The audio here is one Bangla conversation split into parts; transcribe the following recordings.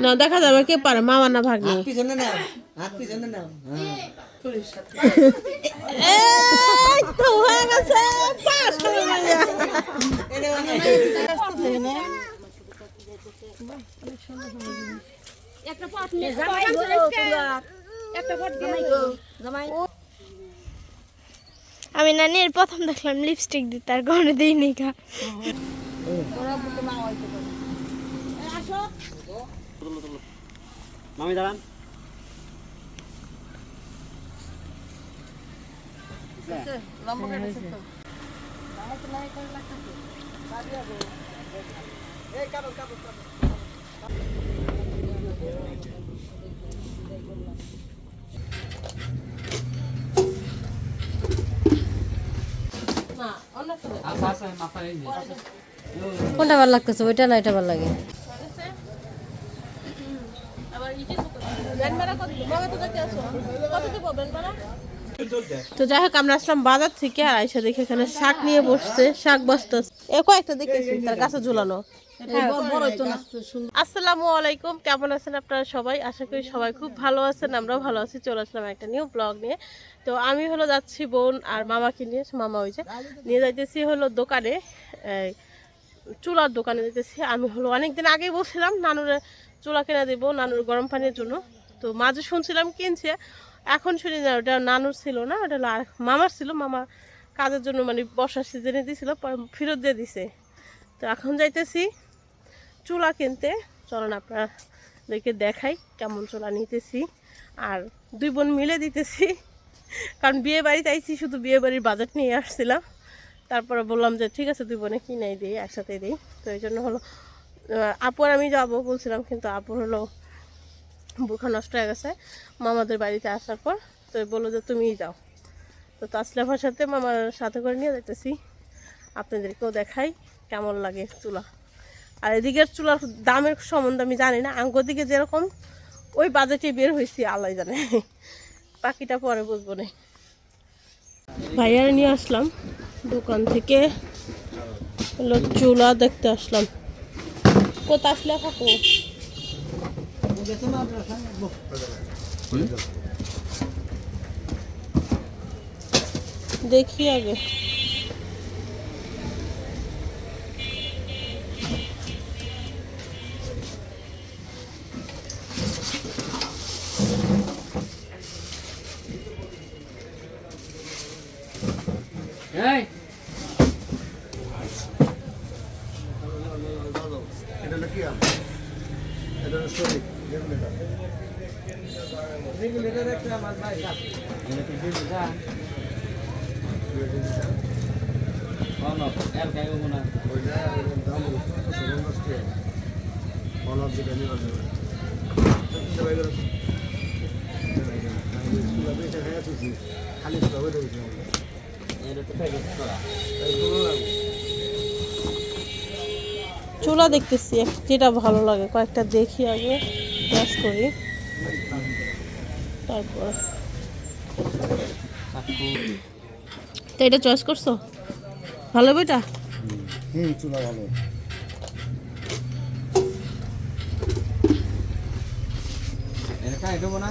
না দেখা যাবে কে পারে মামা না ভাগ্নি হ্যাঁ হয়ে মাইয়া। আমি নানির প্রথম দেখলাম লিপস্টিক দিতে আর ঘরে দিইনি কা মামি দাঁড়ান। কোনটা ভালো লাগতেছে? ওইটা না এটা ভালো লাগে। তো যাই হোক আমরা আসলাম বাজার থেকে আর আইসা দেখে এখানে শাক নিয়ে বসছে শাক বস্তা এ কয়েকটা দেখেছি তার কাছে ঝুলানো। আসসালামু আলাইকুম কেমন আছেন আপনারা সবাই? আশা করি সবাই খুব ভালো আছেন আমরাও ভালো আছি চলে আসলাম একটা নিউ ব্লগ নিয়ে। তো আমি হলো যাচ্ছি বোন আর মামাকে নিয়ে মামা হয়েছে নিয়ে যাইতেছি হলো দোকানে চুলার দোকানে যেতেছি আমি হলো অনেকদিন আগেই বলছিলাম নানুর চুলা কিনে দেবো নানুর গরম পানির জন্য। তো মাঝে শুনছিলাম কিনছে এখন শুনি না ওটা নানুর ছিল না ওটা মামার ছিল মামা কাজের জন্য মানে বর্ষার সিজনে পরে ফেরত দিয়ে দিছে। তো এখন যাইতেছি চুলা কিনতে চলুন আপনাদেরকে দেখাই কেমন চুলা নিতেছি। আর দুই বোন মিলে দিতেছি কারণ বিয়ে বাড়িতে আইছি শুধু বিয়ে বাড়ির বাজেট নিয়ে আসছিলাম। তারপরে বললাম যে ঠিক আছে দুই বোনে কিনেই দিই একসাথে দিই। তো এই জন্য হলো আহ, আপু আর আমি যাব বলছিলাম কিন্তু আপুর হলো বুখা নষ্ট হয়ে গেছে। মামাদের বাড়িতে আসার পর তো বলল যে, তুমিই যাও। তো তাসলাফার সাথে মামার সাথে করে নিয়ে যেতেছি আপনাদেরকেও দেখাই কেমন লাগে চুলা। আর এদিকের চুলার দামের সম্বন্ধে আমি জানি না। আঙ্গুর দিকে যেরকম, ওই বাজেটে বের হয়েছি আল্লাহ জানে। বাকিটা পরে বুঝব না। ভাইয়ার নিয়ে আসলাম। দোকান থেকে চুলা দেখতে আসলাম। কোথা আসলে কাকু? দেখি আগে। চুলা দেখতেছি, যেটা ভালো লাগে। কয়েকটা দেখি আগে ব্যাস করি। তারপর। তো এটা চয়েস করছ? ভালো বইটা হুম চুলা ভালো না?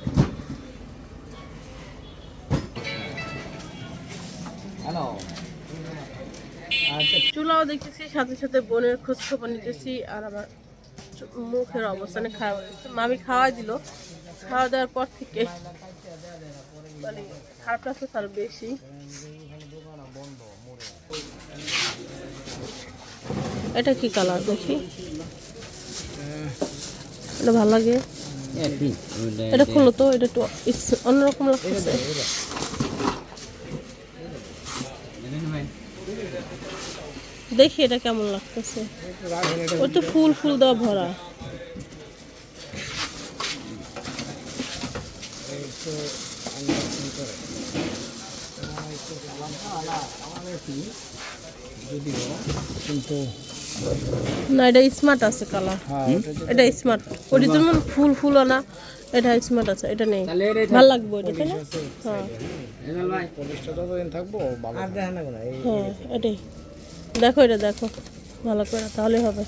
চুলাও দেখতেছি সাথে সাথে বোনের খোঁজ খবর নিতেছি আর আমার মুখের অবস্থানে খারাপ হয়ে গেছে। মামি খাওয়াই দিল। খাওয়া দেওয়ার পর থেকে মানে খারাপ লাগছে তার বেশি। এটা কি কালার দেখি? এটা ভালো লাগে। এটা খুলো তো এটা একটু অন্যরকম লাগতেছে। দেখি এটা কেমন লাগতেছে। ওর তো ফুল ফুল দেওয়া ভরা। কিন্তু না এটা স্মার্ট আছে কালার। এটা স্মার্ট ওটি যেমন ফুল ফুলও না এটা স্মার্ট আছে এটা নেই। ভালো লাগবে তাই না? হ্যাঁ। এই হ্যাঁ এটাই। দেখো এটা দেখো। ভালো করে তাহলে হবে।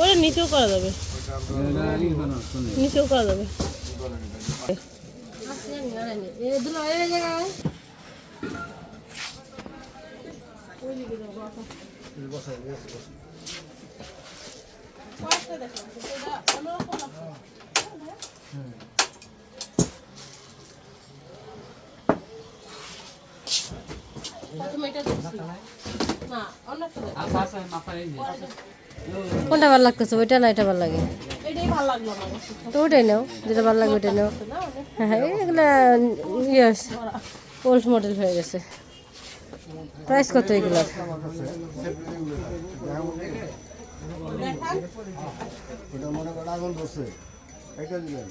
ওটা নিচেও করা যাবে। নিচেও করা যাবে। দেখ। আচ্ছা আচ্ছা মাপা এই যে কোনটা ভালো লাগতেছে? ওইটা না এটা ভালো লাগে। তো ওইটাই নাও যেটা ভালো লাগবে ওইটাই নাও। হ্যাঁ হ্যাঁ এগুলা ইয়েস ওল্ড মডেল হয়ে গেছে। প্রাইস কত মনে করেন এটা দিবেন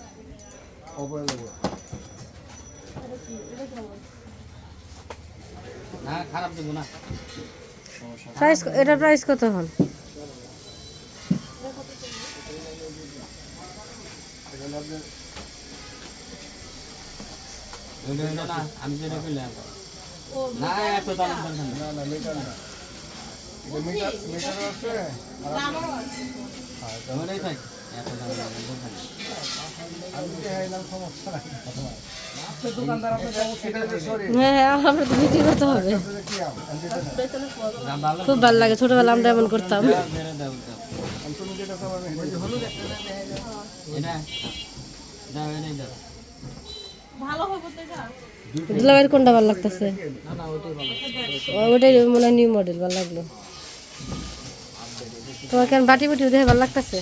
প্রাইস এটা প্রাইস কত হলো? না আমি যেটা কইলাম। না এত দাম না না না মিটার না। এটা মিটার মিটার আছে ওটাই থাক এত দাম দরকার না আমি যে হাইলাম সমস্যা নাই। দোকানদার আপনার সরি হ্যাঁ আমরা তো বিক্রি করতে হবে কি আম আমি যেটা না দাম ভালো খুব ভালো লাগে, ছোটবেলা আমরা এমন করতাম। কোনটা ভালো লাগতেছে? ওটাই মনে হয় নিউ মডেল ভালো লাগল। তোমার কেন বাটি বাটি দেখে ভালো লাগতেছে?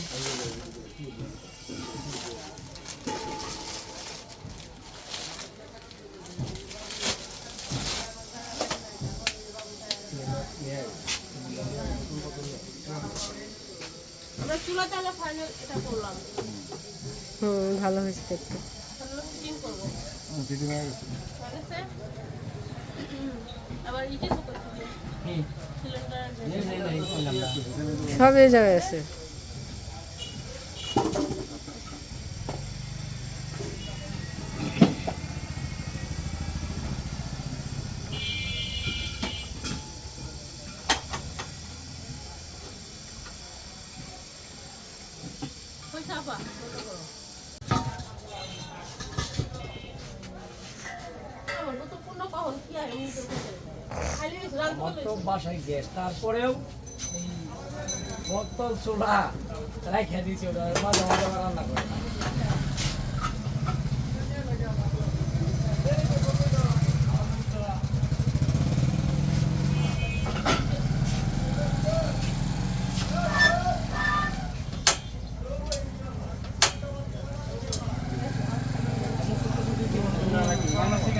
আমরা ফাইনাল এটা করলাম। হুম ভালো হয়েছে দেখতে। সবে যাবে করব হুম, ফিটিং হয়ে গেছে ঠিক আছে আবার ইটে তো করতে হবে হুম সিলিন্ডার নেই নেই নেই কইলাম না সব এই জায়গায় আছে পয়সা আপা আমার তো পূর্ণ কখন কি আর এমনি তো খালি রাখতে আমার তো বাসায় তারপরেও বোতল চুলা রাখিয়া দিয়েছি ওটা মাঝে মাঝে রান্না করে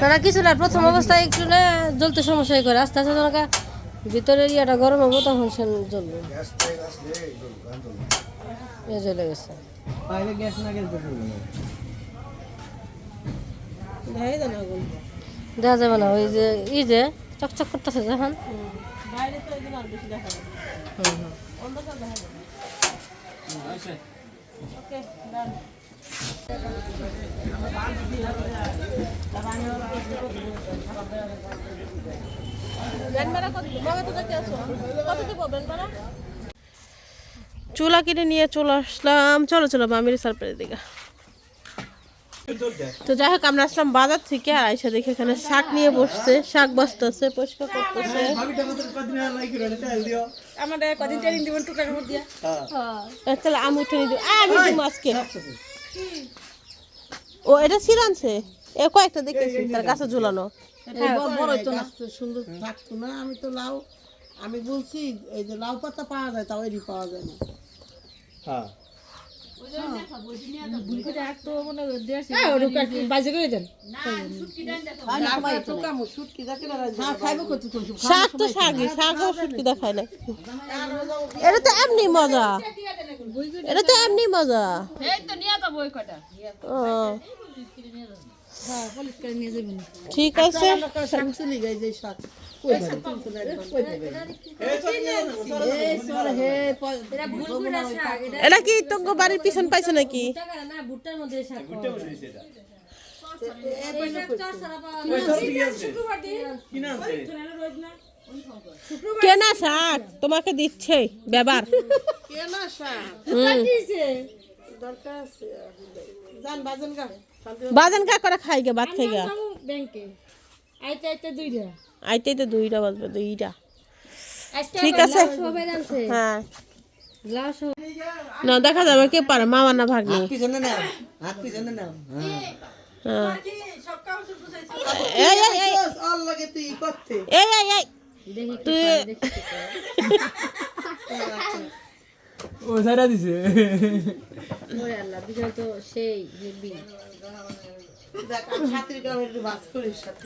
তারা কিছু না প্রথম অবস্থায় একটু না জ্বলতে সমস্যা করে। আস্তে আস্তে তোমাকে ভিতরের ইয়াটা গরম হব তখন সে জ্বলবে। এ জ্বলে গেছে। দেখা যাবে না ওই যে ই যে চকচক করতেছে যখন। বাইরে তো এদিন আর বেশি দেখা যাবে হুম হুম। অন্ধকার দেখা যাবে। ওকে ডান চুলা কিনে নিয়ে চলে আসলাম। চলো চলো মামির সারপ্রাইজ দিকে। তো যাই হোক আমরা আসলাম বাজার থেকে আর আইসা দেখে এখানে শাক নিয়ে বসছে শাক বাঁচতেছে পরিষ্কার করতেছে। আমাদের আহ, তাহলে আমি উঠে নিয়ে দেবো আমি দিব আজকে। ও এটা সিরানছে এ কয়েকটা দেখেছি তার কাছে ঝুলানো। বড় তো সুন্দর থাকতো না আমি তো লাউ আমি বলছি এই যে লাউ পাতা পাওয়া যায় তাও এরই পাওয়া যায় না। হ্যাঁ। শাক তো শাকই না এটা তো এমনি মজা এটা তো এমনি মজা হ্যাঁ ঠিক আছে এটা কি তোকে বাড়ির পিছন পাইছে নাকি কেনা শাক তোমাকে দিচ্ছে ব্যাবার কেনা শাক দরকার আছে জান বাজন গা বাজান কা করে খাই গে ভাত খাই গে ব্যাংকে আইতে আইতে দুইটা আইতেই তো দুইটা বাজবে দুইটা। ঠিক আছে? হ্যাঁ। না দেখা যাবে কে পারে? মামা না ভাগ্নি। হ্যাঁ। দিছে। তো সেই হেভি দেখ আমি হাতির গায়ে একটু বাস করিস সাথে।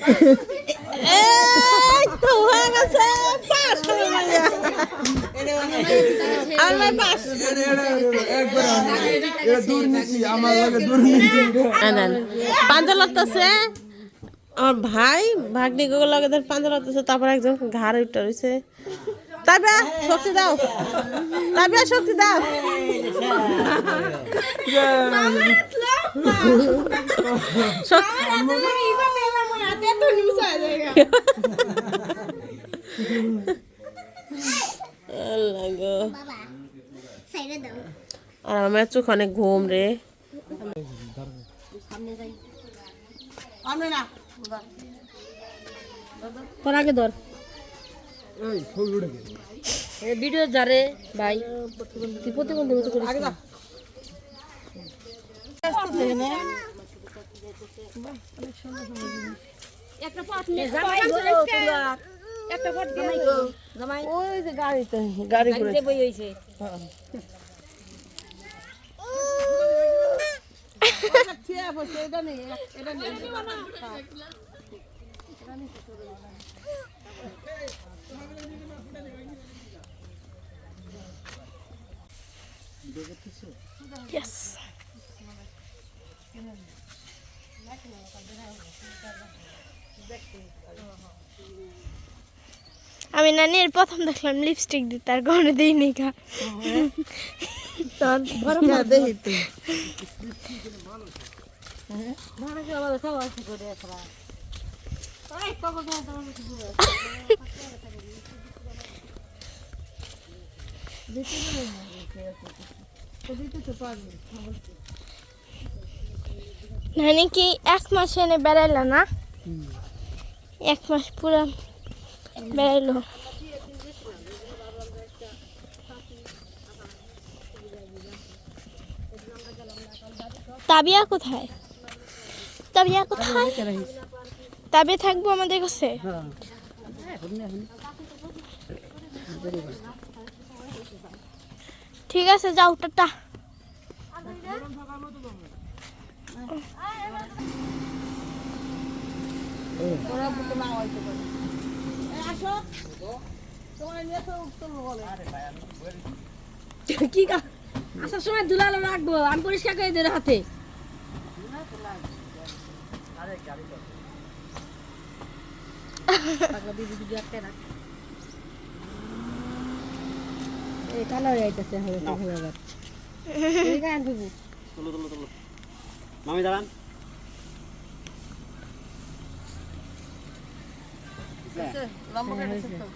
এই তো গেছে পাস গেছে। আর ভাই আমার পাঞ্জা লাগতেছে। ভাই ভাগ্নি গুলো লাগে ধর পাঞ্জা লাগতেছে তারপর একজন ঘাড় উঠে রয়েছে। তাইবা শক্তি দাও। তাইবা শক্তি দাও। আর আমার চোখ অনেক ঘুম রে। তোর আগে ধর। ভিডিও যারে ভাই তুই প্রতিবন্ধী মতো করিস একটা পাট নিয়ে জামাই গো একটা পাট জামাই জামাই ওই যে গাড়িতে গাড়ি গাড়িতে বই হইছে ঠিক আছে এটা নেই এটা নেই আমি নানির প্রথম দেখলাম লিপস্টিক দিতে আর গনে দিইনি কা তোর বড় দেখি তুই। নানি কি এক মাস এনে বেড়াইলো না? এক মাস পুরো বেড়াইলো। তাবিয়া কোথায়? তাবিয়া কোথায়? তাবিয়া থাকব আমাদের কাছে? ঠিক আছে, যাও, টাটা। কি আসার সময় দুলাল রাখব, আমি পরিষ্কার করে দেবো হাতে। এই কালো যাইতেছে হবে তো হয়ে যাবে এই গান হইব মামি দাঁড়ান লম্বা কেটেছে তো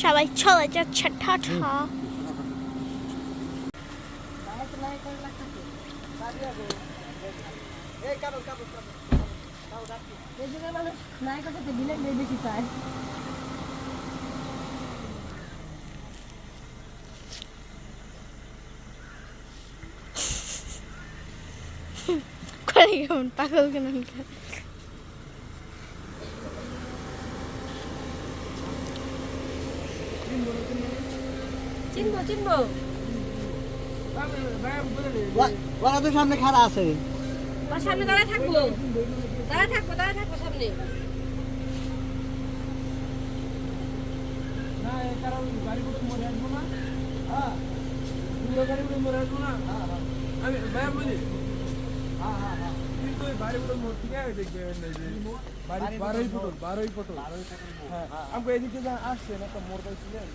সবাই চলে যাচ্ছে, টাটা। নায়কের সাথে ভিলেন বেশি চায় করে কেমন? পাগল কেন চিনবো চিনবো। ওরা তো সামনে খাড়া আছে। ওর সামনে দাঁড়ায় থাকব। দাঁড়ায় থাকব দাঁড়ায় থাকব সামনে। না কারণ গাড়ি করে মরে আসব না। হ্যাঁ গাড়ি করে মরে আসব না? আমি ম্যাম বলি? কিন্তু ওই বাড়ি পটল মোড় থেকে দেখবে এই যে বাড়ি বারোই পটল বারোই পটল হ্যাঁ আমাকে এদিকে যা আসছেন একটা মোড় পাইছিলেন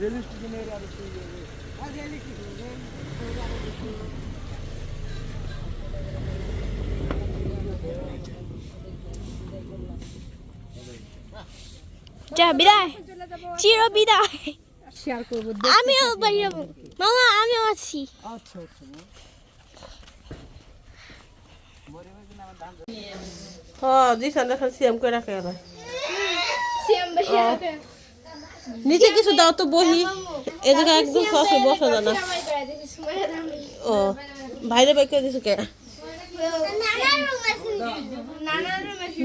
রেল স্টেশনের আর যা বিদায়। চির বিদায়। আমিও বাড়ি যাব। মামা আমিও আছি। আচ্ছা আচ্ছা হ্যাঁ সিএম করে রাখে নিচে কিছু দাও তো বহি এদিকে একদম সসে বসা যায় না। ও বাইরে বাইক করে দিছো কে?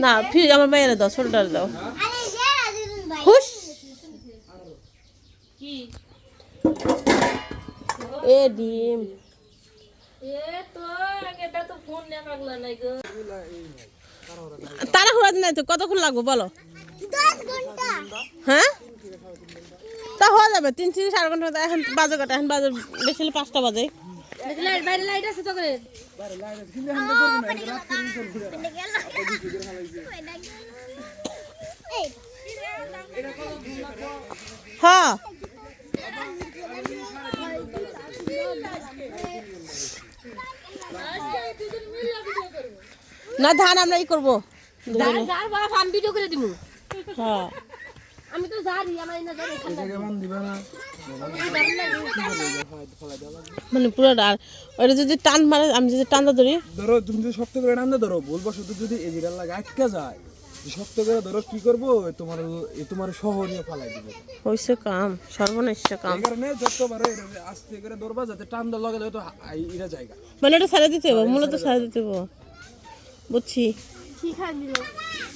না, ফির আমার মেয়েরা দাও ছোটটা দাও। হুশ! এ ডিম। তাড়াহুড়া দিন তো, কতক্ষণ লাগবে বলো? হ্যাঁ? তা হয়ে যাবে, তিন তিন, সাড়ে ঘণ্টা এখন বাজে কটা? এখন বাজে, বেশি পাঁচটা বাজে। লাইট বাইরে লাইট আছে তো করে। হ্যাঁ। না ধান আমরা ই করব। বাপ আমি ভিডিও করে দিব হ্যাঁ। আমি তো জানি আমার না জানি কেমন দিবে না মানে পুরো আর ওটা যদি টান মারে আমি যদি টানটা ধরি? ধরো তুমি যদি শক্ত করে টানতে ধরো ভুলবশত যদি এই জায়গার লাগে আটকা যায় শক্ত করে ধরো কি করব? তোমার এই তোমার শহর নিয়ে ফালাই দিবে। হয়েছে কাম সর্বনিশ্চ কাম। এই কারণে যত পারো আস্তে করে ধরবা যাতে টান দেওয়ার লগে তো এরা জায়গা। মানে ওটা সারা দিতে হবে মূলত সারা দিতে হবে। বুঝছি।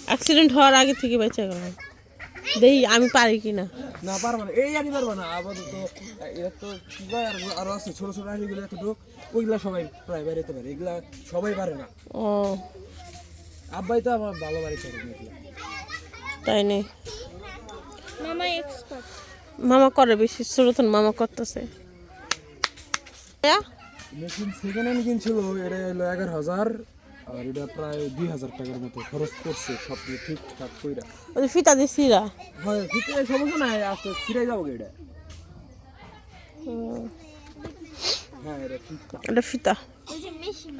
অ্যাক্সিডেন্ট হওয়ার আগে থেকে বেঁচে গেলাম। দেখি আমি পারি কি না না পারবা না। এই আনি পারবা না। আপাতত এরা তো কি আর আরও আছে ছোট ছোট আনিগুলো এতটুকু ওইগুলা সবাই প্রায় বাড়িতে পারে। এগুলা সবাই পারে না। ও। আব্বাই তো আমার ভালো বাড়ি করে তাই নেই মামা এক্সপার্ট মামা করে বেশি ছোটতন মামা করতেছে। মেশিন সেকেন্ড হ্যান্ড কিনছিল এটা হলো এগারো হাজার। আর এটা প্রায় দুই হাজার টাকার মতো খরচ করছে সব ঠিকঠাক কইরা। ওই ফিতা দিয়ে সিরা হ্যাঁ ফিতা সমস্যা নাই আস্তে ছিঁড়ে যাব এটা। হ্যাঁ এটা ফিতা। এটা ফিতা। ওই যে মেশিন।